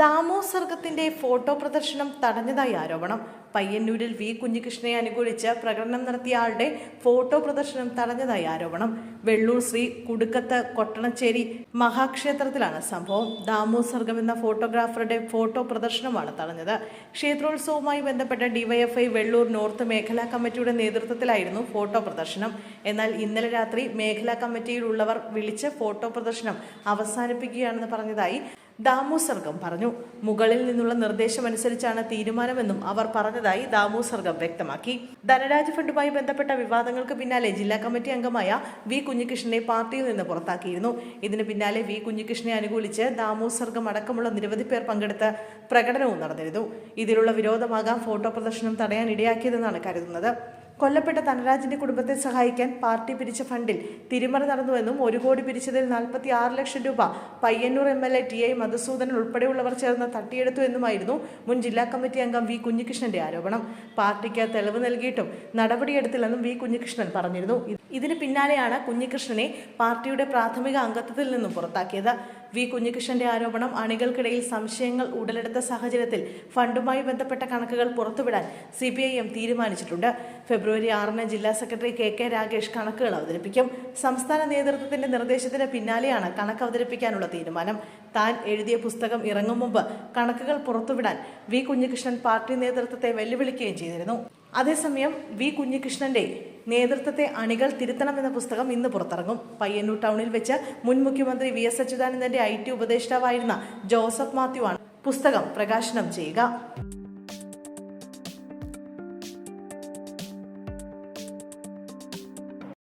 ദാമോസർഗത്തിന്റെ photo പ്രദർശനം തടഞ്ഞതായി ആരോപണം. പയ്യന്നൂരിൽ വി. കുഞ്ഞികൃഷ്ണയെ അനുകൂലിച്ച് പ്രകടനം നടത്തിയ ആളുടെ ഫോട്ടോ പ്രദർശനം തടഞ്ഞതായി ആരോപണം. വെള്ളൂർ ശ്രീ കുടുക്കത്ത് കൊട്ടണച്ചേരി മഹാക്ഷേത്രത്തിലാണ് സംഭവം. ദാമോസർഗം എന്ന ഫോട്ടോഗ്രാഫറുടെ ഫോട്ടോ പ്രദർശനമാണ് തടഞ്ഞത്. ക്ഷേത്രോത്സവവുമായി ബന്ധപ്പെട്ട ഡിവൈഎഫ്ഐ വെള്ളൂർ നോർത്ത് മേഖലാ കമ്മിറ്റിയുടെ നേതൃത്വത്തിലായിരുന്നു ഫോട്ടോ പ്രദർശനം. എന്നാൽ ഇന്നലെ രാത്രി മേഖലാ കമ്മിറ്റിയിലുള്ളവർ വിളിച്ച് ഫോട്ടോ പ്രദർശനം അവസാനിപ്പിക്കുകയാണെന്ന് പറഞ്ഞതായി ദാമു സർഗം പറഞ്ഞു. മുകളിൽ നിന്നുള്ള നിർദ്ദേശമനുസരിച്ചാണ് തീരുമാനമെന്നും അവർ പറഞ്ഞതായി ദാമോസർഗം വ്യക്തമാക്കി. ധനരാജ് ഫണ്ടുമായി ബന്ധപ്പെട്ട വിവാദങ്ങൾക്ക് പിന്നാലെ ജില്ലാ കമ്മിറ്റി അംഗമായ വി കുഞ്ഞികൃഷ്ണനെ പാർട്ടിയിൽ നിന്ന് പുറത്താക്കിയിരുന്നു. ഇതിന് പിന്നാലെ വി കുഞ്ഞികൃഷ്ണനെ അനുകൂലിച്ച് ദാമോസർഗം അടക്കമുള്ള നിരവധി പേർ പങ്കെടുത്ത് പ്രകടനവും നടന്നിരുന്നു. ഇതിലുള്ള വിരോധമാകാം ഫോട്ടോ പ്രദർശനം തടയാൻ ഇടയാക്കിയതെന്നാണ് കരുതുന്നത്. കൊല്ലപ്പെട്ട ധനരാജിന്റെ കുടുംബത്തെ സഹായിക്കാൻ പാർട്ടി പിരിച്ച ഫണ്ടിൽ തിരിമറി നടന്നുവെന്നും ഒരു കോടി പിരിച്ചതിൽ നാൽപ്പത്തി ആറ് ലക്ഷം രൂപ Payyanur M L A T I Madhusoodanan ഉൾപ്പെടെയുള്ളവർ ചേർന്ന് തട്ടിയെടുത്തു എന്നുമായിരുന്നു മുൻ ജില്ലാ കമ്മിറ്റി അംഗം വി കുഞ്ഞികൃഷ്ണന്റെ ആരോപണം. പാർട്ടിക്ക് തെളിവ് നൽകിയിട്ടും നടപടിയെടുത്തില്ലെന്നും വി കുഞ്ഞികൃഷ്ണൻ പറഞ്ഞിരുന്നു. ഇതിന് പിന്നാലെയാണ് കുഞ്ഞികൃഷ്ണനെ പാർട്ടിയുടെ പ്രാഥമിക അംഗത്വത്തിൽ നിന്നും പുറത്താക്കിയത്. വി കുഞ്ഞികൃഷ്ണന്റെ ആരോപണം അണികൾക്കിടയിൽ സംശയങ്ങൾ ഉടലെടുത്ത സാഹചര്യത്തിൽ ഫണ്ടുമായി ബന്ധപ്പെട്ട കണക്കുകൾ പുറത്തുവിടാൻ സി പി ഐ എം തീരുമാനിച്ചിട്ടുണ്ട്. ഫെബ്രുവരി ആറിന് ജില്ലാ സെക്രട്ടറി കെ കെ രാഗേഷ് കണക്കുകൾ അവതരിപ്പിക്കും. സംസ്ഥാന നേതൃത്വത്തിന്റെ നിർദ്ദേശത്തിന് പിന്നാലെയാണ് കണക്ക് അവതരിപ്പിക്കാനുള്ള തീരുമാനം. താൻ എഴുതിയ പുസ്തകം ഇറങ്ങും മുമ്പ് കണക്കുകൾ പുറത്തുവിടാൻ വി കുഞ്ഞികൃഷ്ണൻ പാർട്ടി നേതൃത്വത്തെ വെല്ലുവിളിക്കുകയും ചെയ്തിരുന്നു. അതേസമയം വി കുഞ്ഞികൃഷ്ണന്റെ നേതൃത്വത്തെ അണികൾ തിരുത്തണം എന്ന പുസ്തകം ഇന്ന് പുറത്തിറങ്ങും. പയ്യന്നൂർ ടൗണിൽ വെച്ച് മുൻ മുഖ്യമന്ത്രി വി എസ് അച്യുതാനന്ദന്റെ ഐ ടി ഉപദേഷ്ടാവായിരുന്ന ജോസഫ് മാത്യു ആണ് പുസ്തകം പ്രകാശനം ചെയ്യുക.